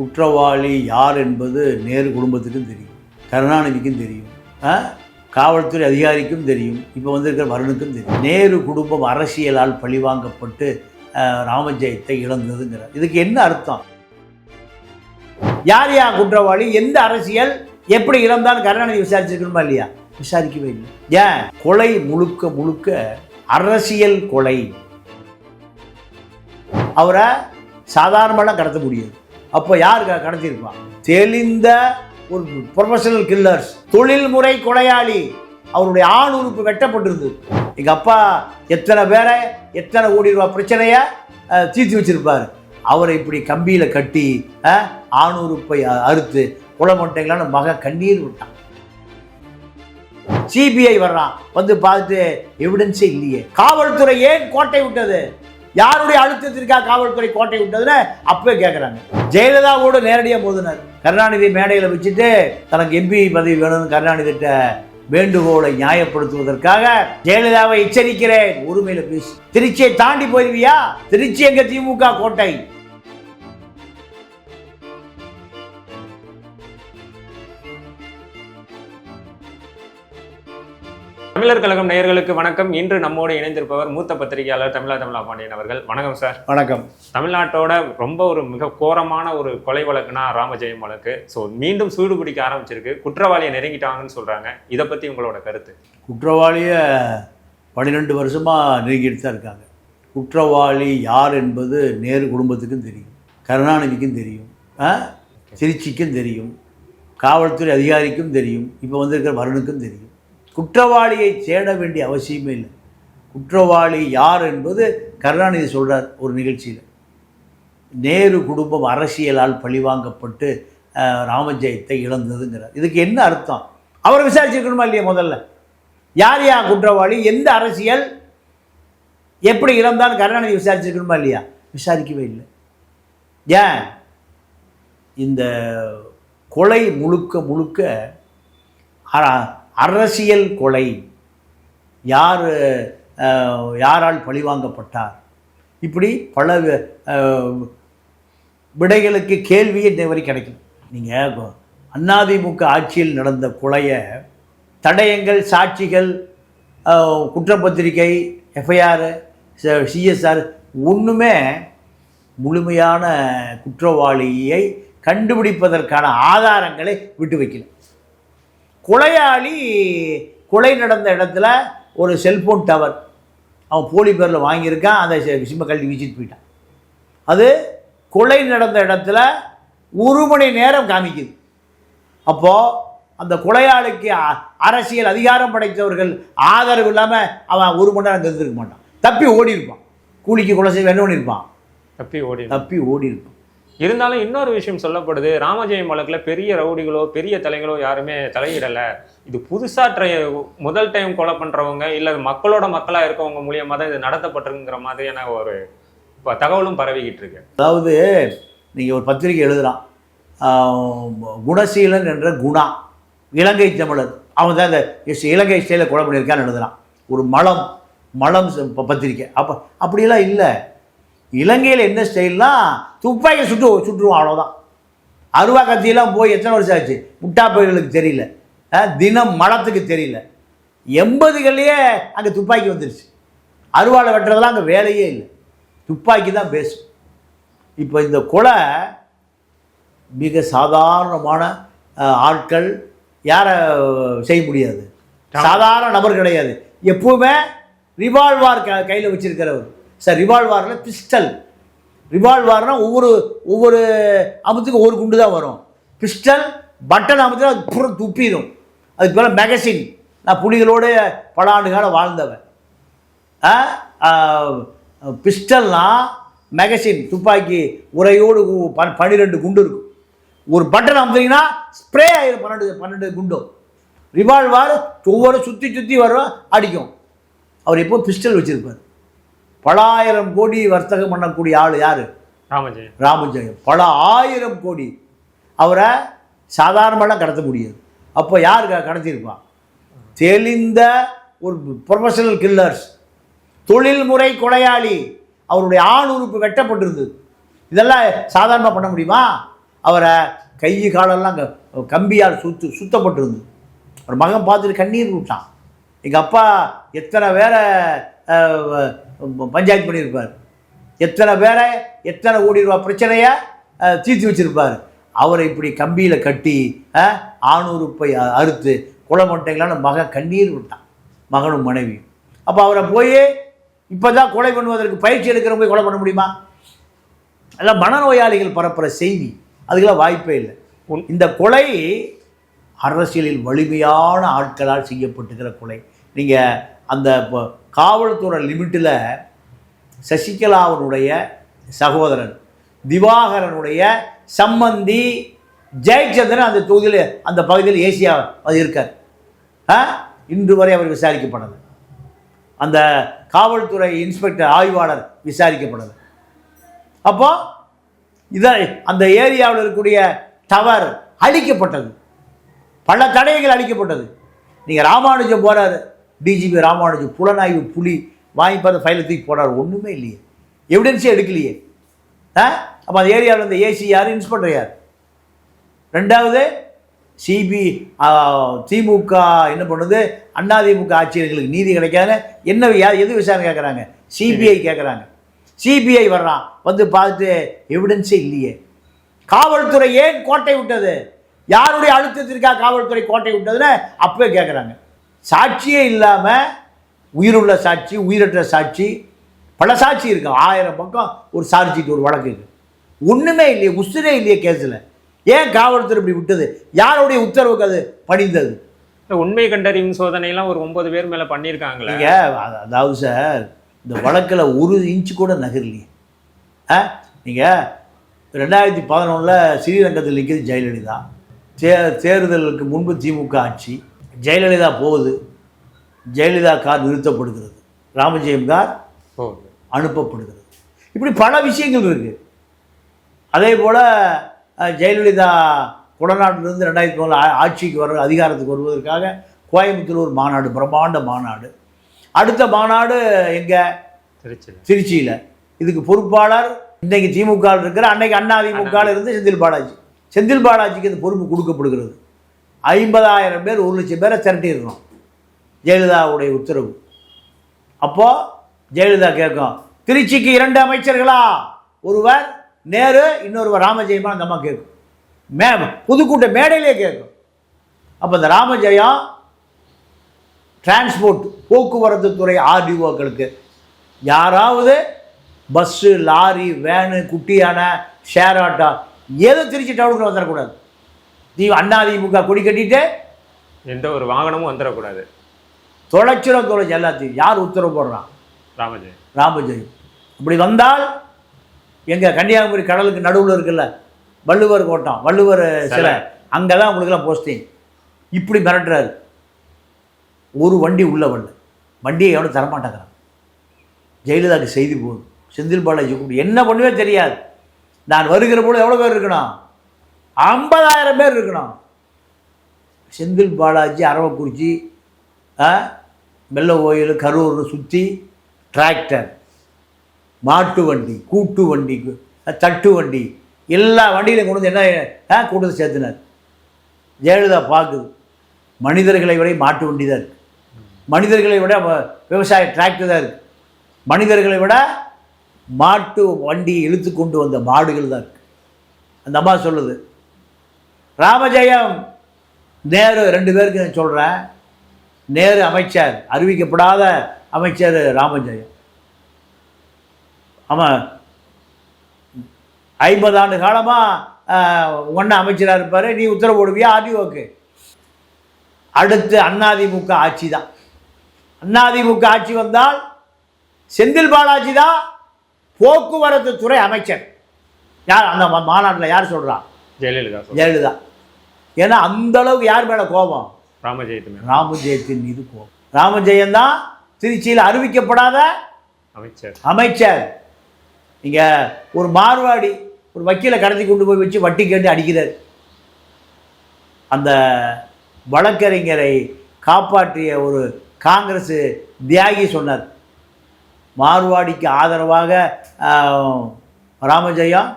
குற்றவாளி யார் என்பது நேரு குடும்பத்துக்கும் தெரியும். கருணாநிதிக்கும் தெரியும். காவல்துறை அதிகாரிக்கும் தெரியும். இப்போ வந்திருக்கிற வருணுக்கும் தெரியும். நேரு குடும்பம் அரசியலால் பழிவாங்கப்பட்டு ராமஜெயத்தை இழந்ததுங்கிறார். இதுக்கு என்ன அர்த்தம்? யார் யார் குற்றவாளி? எந்த அரசியல்? எப்படி இழந்தாலும் கருணாநிதி விசாரிச்சிருக்கணுமா இல்லையா? விசாரிக்கவே இல்லை. ஏன்? கொலை முழுக்க முழுக்க அரசியல் கொலை. அவரை சாதாரணமாக கடத்த முடியாது. அப்போ யார் க- கடத்தியிருப்பான் தெளிந்த ஒரு ப்ரொஃபஷனல் கில்லர்ஸ் தொழில்முறை கொலையாளி அவருடைய ஆண் உறுப்பு வெட்டப்பட்டிருந்தது. எங்கள் அப்பா எத்தனை பேரை எத்தனை கோடி ரூபா பிரச்சனையை தீர்த்து வச்சிருப்பார். அவரை இப்படி கம்பியில் கட்டி ஆண் உறுப்பை அறுத்து கொலை பண்ணிட்டீங்களான்னு மக கண்ணீர் விட்டான். சிபிஐ வர்றான். வந்து பார்த்துட்டு எவிடன்ஸே இல்லையே. காவல்துறை ஏன் கோட்டை விட்டது? யாருடைய அழுத்தத்திற்காக காவல்துறை கோட்டை விட்டதுன்னு அப்பவே கேட்குறாங்க ஜெயலலிதாவோட நேரடியாக மோதினார். கருணாநிதி மேடையில் வச்சுட்டு தனக்கு எம்பி பதவி வேணும்னு கருணாநிதிட்ட வேண்டுகோளை நியாயப்படுத்துவதற்காக ஜெயலலிதாவை எச்சரிக்கிறேன். உரிமையில பேசி. திருச்சியை தாண்டி போயிருவியா? திருச்சி எங்க திமுக கோட்டை? தமிழர் கழகம் நேயர்களுக்கு வணக்கம். இன்று நம்மோடு இணைந்திருப்பவர் மூத்த பத்திரிகையாளர் தமிழா தமிழா பாண்டியன் அவர்கள். வணக்கம் சார். வணக்கம். தமிழ்நாட்டோட ரொம்ப ஒரு மிக கோரமான ஒரு கொலை வழக்குனா ராமஜெயம் வழக்கு. ஸோ மீண்டும் சூடு பிடிக்க ஆரம்பிச்சிருக்கு. குற்றவாளியை நெருங்கிட்டாங்கன்னு சொல்றாங்க. இதை பத்தி உங்களோட கருத்து? குற்றவாளியை பன்னிரெண்டு வருஷமாக நெருங்கிட்டு தான் இருக்காங்க. குற்றவாளி யார் என்பது நேரு குடும்பத்துக்கும் தெரியும். கருணாநிதிக்கும் தெரியும்? திருச்சிக்கும் தெரியும். காவல்துறை அதிகாரிக்கும் தெரியும். இப்போ வந்திருக்கிற வருணுக்கும் தெரியும். குற்றவாளியை தேட வேண்டிய அவசியமே இல்லை. குற்றவாளி யார் என்பது கருணாநிதி சொல்கிறார் ஒரு நிகழ்ச்சியில். நேரு குடும்பம் அரசியலால் பழிவாங்கப்பட்டு ராமஜெயத்தை இழந்ததுங்கிறார். இதுக்கு என்ன அர்த்தம்? அவரை விசாரிச்சிருக்கணுமா இல்லையா முதல்ல? யார் யார் குற்றவாளி? எந்த அரசியல்? எப்படி இழந்தான்னு கருணாநிதி விசாரிச்சிருக்கணுமா இல்லையா? விசாரிக்கவே இல்லை. ஏன்? இந்த கொலை முழுக்க முழுக்க அரசியல் கொலை. யார் யாரால் பழிவாங்கப்பட்டார்? இப்படி பல விடைகளுக்கு கேள்வியே இந்த வரை கிடைக்கும் நீங்கள் அண்ணாதிமுக ஆட்சியில் நடந்த கொலையை தடயங்கள் சாட்சிகள் குற்றப்பத்திரிகை எஃப்ஐஆர் சிஎஸ்ஆர் ஒன்றுமே முழுமையான குற்றவாளியை கண்டுபிடிப்பதற்கான ஆதாரங்களை விட்டு வைக்கணும் கொலையாளி கொலை நடந்த இடத்துல ஒரு செல்போன் டவர். அவன் போலி பேரில் வாங்கியிருக்கான் அந்த சிம்ம கழட்டி வீசிட்டு போயிட்டான். அது கொலை நடந்த இடத்துல ஒரு மணி நேரம் காமிக்குது. அப்போது அந்த கொலையாளிக்கு அரசியல் அதிகாரம் படைத்தவர்கள் ஆதரவு இல்லாமல் அவன் ஒரு மணி நேரம் இருந்திருக்க மாட்டான். தப்பி ஓடி இருப்பான் கூலிக்கு கொலை செய்ய என்ன பண்ணியிருப்பான் தப்பி ஓடி தப்பி ஓடி இருப்பான் இருந்தாலும் இன்னொரு விஷயம் சொல்லப்படுது. ராமஜெயம் வழக்கில் பெரிய ரவுடிகளோ பெரிய தலைகளோ யாருமே தலையிடலை. இது புதுசாக ட்ரை முதல் டைம் கொலை பண்ணுறவங்க இல்லை மக்களோட மக்களாக இருக்கவங்க மூலியமாக தான் இது நடத்தப்பட்டிருக்குங்கிற மாதிரியான ஒரு இப்போ தகவலும் பரவிக்கிட்டு இருக்கு. அதாவது நீங்கள் ஒரு பத்திரிக்கை எழுதலாம் குணசீலன் என்ற குணா இலங்கை தமிழர். அவன் தான் இந்த இலங்கை ஸ்டைலில் கொலை பண்ணியிருக்கான்னு எழுதலாம் ஒரு மலம் மலம் பத்திரிக்கை அப்போ அப்படியெல்லாம் இல்லை. இலங்கையில் என்ன ஸ்டைல்னா துப்பாக்கி சுட்டு சுட்டுருவான் அவ்வளோதான் அருவா கத்தியெல்லாம் போய் எத்தனை வருஷம் ஆச்சு? முட்டா பயிர்களுக்கு தெரியல. தினம் மலத்துக்கு தெரியல. எண்பதுகள்லேயே அங்கே துப்பாக்கி வந்துருச்சு. அருவாளை வெட்டுறதெல்லாம் அங்கே வேலையே இல்லை. துப்பாக்கி தான் பேசும் இப்போ இந்த கொலை மிக சாதாரணமான ஆட்கள் யாரை செய்ய முடியாது. சாதாரண நபர் கிடையாது. எப்பவுமே ரிவால்வார் க கையில் வச்சிருக்கிறவர். சார் ரிவால்வாரில் பிஸ்டல் ரிவால்வார்னால் ஒவ்வொரு ஒவ்வொரு அமுத்துக்கும் ஒவ்வொரு குண்டு தான் வரும். பிஸ்டல் பட்டன் அமுத்துனா அது புறம் துப்பிடும் அதுக்கு பேர் மேகசின் நான் புலிகளோட பல ஆண்டு காலம் வாழ்ந்தவன் பிஸ்டல்னால் மேகசின் துப்பாக்கி உரையோடு பன் பன்னிரெண்டு குண்டு இருக்கும். ஒரு பட்டன் அமுத்திங்கன்னா ஸ்ப்ரே ஆயிரும் பன்னெண்டு பன்னெண்டு குண்டும். ரிவால்வார் ஒவ்வொரு சுற்றி சுற்றி வரும் அடிக்கும். அவர் எப்போ பிஸ்டல் வச்சுருப்பார்? பல ஆயிரம் கோடி வர்த்தகம் பண்ணக்கூடிய ஆள் யார்? ராமஜெயம். ராமஜெயம். பல ஆயிரம் கோடி. அவரை சாதாரணமாக கடத்த முடியாது. அப்போ யார் க- கடத்தியிருப்பான் தெளிந்த ஒரு ப்ரொஃபஷனல் கில்லர்ஸ் தொழில்முறை கொலையாளி. அவருடைய ஆண் உறுப்பு வெட்டப்பட்டிருந்தது. இதெல்லாம் சாதாரணமாக பண்ண முடியுமா? அவரை கை காலெல்லாம் கம்பியால் சுத்து சுத்தப்பட்டிருந்தது. ஒரு மகன் பார்த்துட்டு கண்ணீர் விட்டான் எங்கள் அப்பா எத்தனை பேரை பஞ்சாயத்து பண்ணியிருப்பார். எத்தனை பேரை எத்தனை கோடி ரூபா பிரச்சனையை தீர்த்து வச்சிருப்பார். அவரை இப்படி கம்பியில் கட்டி ஆணுறுப்பை அறுத்து கொலை பண்ணிட்டீங்களான்னு மகன் கண்ணீர் விட்டான். மகனும் மனைவியும். அப்போ அவரை போய் இப்போ தான் கொலை பண்ணுவதற்கு பயிற்சி எடுக்கிறவங்க போய் கொலை பண்ண முடியுமா? அதெல்லாம் மனநோயாளிகள் பரப்புகிற செய்தி. அதுக்கெல்லாம் வாய்ப்பே இல்லை. இந்த கொலை அரசியலில் வலிமையான ஆட்களால் செய்யப்பட்டுகிற கொலை. நீங்கள் அந்த இப்போ காவல்துறை லிமிட்டில் சசிகலாவினுடைய சகோதரன் திவாகரனுடைய சம்பந்தி ஜெயச்சந்திரன் அந்த தொகுதியில் அந்த பகுதியில் ஏசியா அது இருக்கார் இன்று வரை அவர் விசாரிக்கப்படலை. அந்த காவல்துறை இன்ஸ்பெக்டர் ஆய்வாளர் விசாரிக்கப்படலை. அப்போ இதை அந்த ஏரியாவில் இருக்கக்கூடிய டவர் அழிக்கப்பட்டது. பல தடயங்கள் அழிக்கப்பட்டது. நீங்கள் ராமானுஜம் போகிறாரு டிஜிபி ராமானுஜம் புலனாய்வு புலி வாங்கி பார்த்து ஃபைலை தூக்கி போனார் ஒன்றுமே இல்லையே. எவிடன்ஸே எடுக்கலையே. ஆ? அப்போ அந்த ஏரியாவில் இந்த ஏசி யார்? இன்ஸ்பெக்டர் யார்? ரெண்டாவது சிபி திமுக என்ன பண்ணுது? அதிமுக ஆட்சியர்களுக்கு நீதி கிடைக்காது என்ன யார் எது விசாரணை கேட்குறாங்க சிபிஐ கேட்குறாங்க சிபிஐ வர்றான். வந்து பார்த்துட்டு எவிடன்ஸே இல்லையே. காவல்துறை ஏன் கோட்டை விட்டது? யாருடைய அழுத்தத்திற்காக காவல்துறை கோட்டை விட்டதுன்னு அப்பவே கேட்குறாங்க சாட்சியே இல்லாமல் உயிருள்ள சாட்சி உயிரற்ற சாட்சி பல சாட்சி இருக்கு. ஆயிரம் பக்கம் ஒரு சாட்சிக்கு ஒரு வழக்கு இருக்கு. ஒன்றுமே இல்லையே உசுரே இல்லையே கேஸில் ஏன் காவல்துறை இப்படி விட்டது? யாருடைய உத்தரவுக்கு அது பணிந்தது? உண்மை கண்டறியும் சோதனைலாம் ஒரு ஒன்பது பேர் மேல பண்ணியிருக்காங்களே. அதாவது சார் இந்த வழக்கில் ஒரு இன்ச்சு கூட நகரலையே. ஆ? நீங்கள் ரெண்டாயிரத்தி பதினொன்றில் ஸ்ரீரங்கத்தில் நிற்கிறது ஜெயலலிதா. தே தேர்தலுக்கு முன்பு திமுக ஆட்சி. ஜெயலலிதா போகுது ஜெயலலிதா கார் நிறுத்தப்படுகிறது ராமஜெயம் கார் அனுப்பப்படுகிறது. இப்படி பல விஷயங்கள் இருக்குது அதே போல் ஜெயலலிதா குடநாட்டிலிருந்து ரெண்டாயிரத்தி நாலு ஆட்சிக்கு வர அதிகாரத்துக்கு வருவதற்காக கோயம்புத்தூர் ஒரு மாநாடு பிரம்மாண்ட மாநாடு. அடுத்த மாநாடு எங்கே? திருச்சி திருச்சியில். இதுக்கு பொறுப்பாளர் இன்னைக்கு திமுக இருக்கிற அன்னைக்கு அண்ணா திமுக இருந்து செந்தில் பாலாஜி. செந்தில் பாலாஜிக்கு இந்த பொறுப்பு கொடுக்கப்படுகிறது. ஐம்பதாயிரம் பேர் ஒரு லட்சம் பேரை திரட்டிடணும். ஜெயலலிதாவுடைய உத்தரவு. அப்போது ஜெயலலிதா கேட்கும் திருச்சிக்கு இரண்டு அமைச்சர்களா? ஒருவர் நேரு இன்னொருவர் ராமஜெயமா அந்த அம்மா கேட்கும். மே புதுக்கூட்ட மேடையிலே கேட்கும். அப்போ இந்த ராமஜெயம் டிரான்ஸ்போர்ட் போக்குவரத்து துறை ஆர்டிஓக்களுக்கு யாராவது பஸ்ஸு லாரி வேனு குட்டியான ஷேர் ஆட்டோ ஏதோ திருச்சி டவுனுக்குள்ள வந்துடக்கூடாது நீ அண்ணா திமுக கொடி கட்டிட்டு? எந்த ஒரு வாகனமும் வந்துடக்கூடாது. தொலைச்சிரும் தொலைச்சி எல்லாத்தையும். யார் உத்தரவு போடுறான் ராமஜெயம். ராமஜெயம். இப்படி வந்தால் எங்கள் கன்னியாகுமரி கடலுக்கு நடுவில் இருக்குல்ல வள்ளுவர் கோட்டம் வள்ளுவர் சிலை அங்கே தான் உங்களுக்குலாம் போஸ்டிங் இப்படி மிரட்டுறாரு. ஒரு வண்டி உள்ள வரல. வண்டியை எவனும் தரமாட்டேங்கிறான் ஜெயலலிதாவுக்கு செய்தி போகுது செந்தில் பாலாஜி கூப்பிட்டு என்ன பண்ணுவே தெரியாது. நான் வருகிற போது எவ்வளோ பேர் இருக்கணும்? ஐம்பதாயிரம் பேர் இருக்கணும். செந்தில் பாலாஜி அரவக்குறிச்சி ஆ, வெள்ள கோயில் கரூர்னு சுற்றி டிராக்டர் மாட்டு வண்டி கூட்டு வண்டி தட்டு வண்டி எல்லா வண்டியிலும் கொண்டு வந்து என்ன ஆ, கொண்டு வந்து சேர்த்துனார். ஜெயலலிதா பார்க்குது மனிதர்களை விட மாட்டு வண்டி தான் இருக்குது மனிதர்களை விட விவசாய டிராக்டர் தான் இருக்குது மனிதர்களை விட மாட்டு வண்டியை இழுத்து கொண்டு வந்த மாடுகள் தான் இருக்குது அந்த அம்மா சொல்லுது ராமஜெயம். நேரு ரெண்டு பேருக்கு நான் சொல்கிறேன் நேரு அமைச்சர் அறிவிக்கப்படாத அமைச்சர் ராமஜெயம். ஆமாம் ஐம்பது ஆண்டு காலமாக ஒன்று அமைச்சராக இருப்பார். நீ உத்தரவு போடுவியா? ஆர்டிஓக்கு அடுத்து அதிமுக ஆட்சி தான் அதிமுக ஆட்சி வந்தால் செந்தில் பாலாஜி தான் போக்குவரத்து துறை அமைச்சர். யார் அந்த மாநாட்டில் யார் சொல்றா? ஜெயலலிதா. ஜெயலலிதா. ஏன்னா அந்த அளவுக்கு யார் மேலே கோபம்? ராமஜெயத்து மேல. ராமஜெயத்தின் மீது கோபம். ராமஜெயம் தான் திருச்சியில் அறிவிக்கப்படாத அமைச்சர். அமைச்சர். இங்கே ஒரு மார்வாடி ஒரு வக்கீலை கடத்தி கொண்டு போய் வச்சு வட்டி கேட்டு அடிக்கிறார். அந்த வழக்கறிஞரை காப்பாற்றிய ஒரு காங்கிரஸ் தியாகி சொன்னார். மார்வாடிக்கு ஆதரவாக ஆஹ், ராமஜெயம்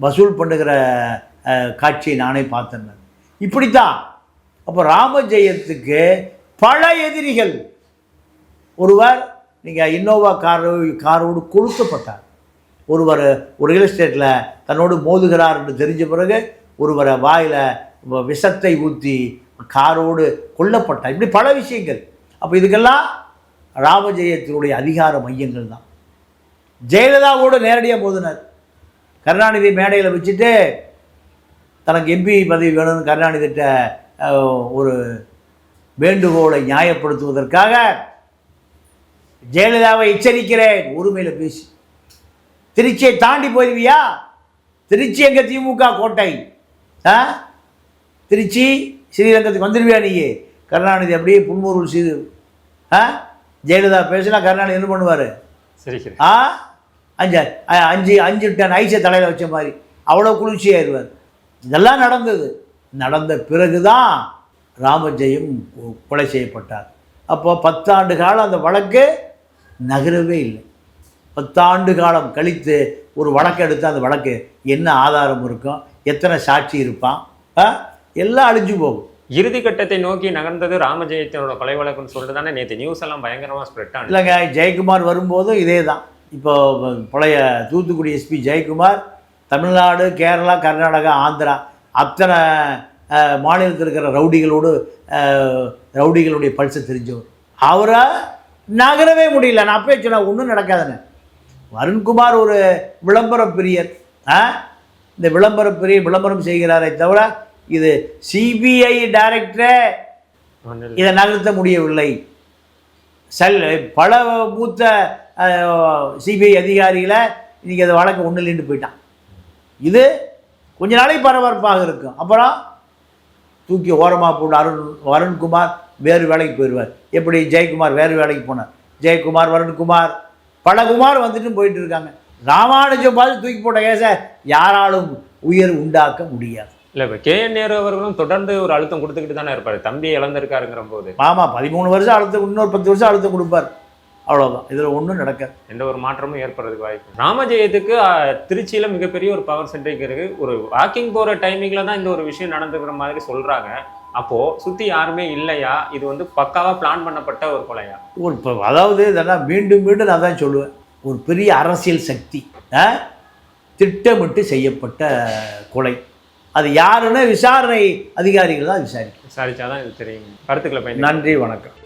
வசூல் பண்ணுகிற காட்சியை நானே பார்த்தேன். இப்படித்தான். அப்போ ராமஜெயத்துக்கு பல எதிரிகள். ஒருவர் நீங்கள் இன்னோவா கார் காரோடு கொளுத்தப்பட்டார். ஒருவர் ஒரு ரியல் எஸ்டேட்டில் தன்னோடு மோதுகிறார் என்று தெரிஞ்ச பிறகு ஒருவரை வாயில் விஷத்தை ஊற்றி காரோடு கொல்லப்பட்டார். இப்படி பல விஷயங்கள். அப்போ இதுக்கெல்லாம் ராமஜெயத்தினுடைய அதிகார மையங்கள் தான். ஜெயலலிதாவோடு நேரடியாக மோதினார். கருணாநிதி மேடையில் வச்சுட்டு தனக்கு எம்பி பதவி வேணும்னு கருணாநிதிட்ட ஒரு வேண்டுகோளை நியாயப்படுத்துவதற்காக ஜெயலலிதாவை எச்சரிக்கிறேன். உரிமையில் பேசி. திருச்சியை தாண்டி போயிருவியா? திருச்சி எங்க திமுக கோட்டை? ஆ? திருச்சி ஸ்ரீரங்கத்துக்கு வந்துடுவியா நீயே கருணாநிதி அப்படியே புன்முறுவல் செய்து ஆ? ஜெயலலிதா பேசினா கருணாநிதி என்ன பண்ணுவார்? சரி சரி ஆ? அஞ்சு அஞ்சு அஞ்சு டன் ஐஸை தலையில் வச்ச மாதிரி. அவ்வளோ குளிர்ச்சியாயிருவார் இதெல்லாம் நடந்தது. நடந்த பிறகு தான் ராமஜெயம் கொலை செய்யப்பட்டார். அப்போ பத்தாண்டு காலம் அந்த வழக்கு நகரவே இல்லை. பத்தாண்டு காலம் கழித்து ஒரு வழக்கு எடுத்து அந்த வழக்கு என்ன ஆதாரம் இருக்கும்? எத்தனை சாட்சி இருப்பான்? எல்லாம் அழிஞ்சு போகும். இறுதி கட்டத்தை நோக்கி நகர்ந்தது ராமஜெயத்தினோட கொலை வழக்குன்னு சொல்லிட்டு தானே நேற்று நியூஸ் எல்லாம் பயங்கரமா ஸ்ப்ரெட் ஆனது. இல்லைங்க ஜெயக்குமார் வரும்போதும் இதே தான் இப்போ பழைய தூத்துக்குடி எஸ்பி ஜெயக்குமார் தமிழ்நாடு கேரளா கர்நாடகா ஆந்திரா அத்தனை மாநிலத்தில் இருக்கிற ரவுடிகளோடு ரவுடிகளுடைய பல்சை தெரிஞ்சவர். அவரை நகரவே முடியல. நான் அப்பயே சொன்னேன் ஒன்றும் நடக்காதுன்னு. வருண்குமார் ஒரு விளம்பர பிரியர். இந்த விளம்பர பிரிய விளம்பரம் செய்கிறாரே தவிர இது சிபிஐ டைரக்டரே இதை நகர்த்த முடியவில்லை. செல் பல மூத்த சிபிஐ அதிகாரிகளை இன்றைக்கி அந்த வழக்கு ஒன்றும் இல்லைன்னு போயிட்டான். இது கொஞ்ச நாளைக்கு பரபரப்பாக இருக்கும். அப்புறம் தூக்கி ஓரமாக போட்டு அருண் வருண்குமார் வேறு வேலைக்கு போயிடுவார். எப்படி? ஜெயக்குமார் வேறு வேலைக்கு போனார். ஜெயக்குமார் வருண்குமார் பல குமார் வந்துட்டும் போயிட்டு இருக்காங்க. ராமானுஜம் பார்த்து தூக்கி போட்ட கேஸை யாராலும் உயர் உண்டாக்க முடியாது. இல்ல இப்ப கே என் நேரு அவர்களும் தொடர்ந்து ஒரு அழுத்தம் கொடுத்துக்கிட்டு தானே இருப்பாரு. தம்பி இழந்திருக்காருங்கிற போது. ஆமாம் பதிமூணு வருஷம் அழுத்தம் இன்னொரு பத்து வருஷம் அழுத்தம் கொடுப்பார். அவ்வளோதான் இதில் ஒன்றும் நடக்காது. எந்த ஒரு மாற்றமும் ஏற்படுறதுக்கு வாய்ப்பு ராமஜெயத்துக்கு திருச்சியில மிகப்பெரிய ஒரு பவர் சென்டர் இருக்கு. ஒரு வாக்கிங் போற டைமிங்ல தான் இந்த ஒரு விஷயம் நடந்துக்கிற மாதிரி சொல்றாங்க. அப்போ சுத்தி யாருமே இல்லையா? இது வந்து பக்காவா பிளான் பண்ணப்பட்ட ஒரு கொலையா? ஒரு இப்போ அதாவது இதெல்லாம் மீண்டும் மீண்டும் நான் தான் சொல்லுவேன். ஒரு பெரிய அரசியல் சக்தி? திட்டமிட்டு செய்யப்பட்ட கொலை. அது யாருன்னு விசாரணை அதிகாரிகள் தான் விசாரிக்கும் விசாரிச்சாதான் இது தெரியும். கருத்துக்களை நன்றி வணக்கம்.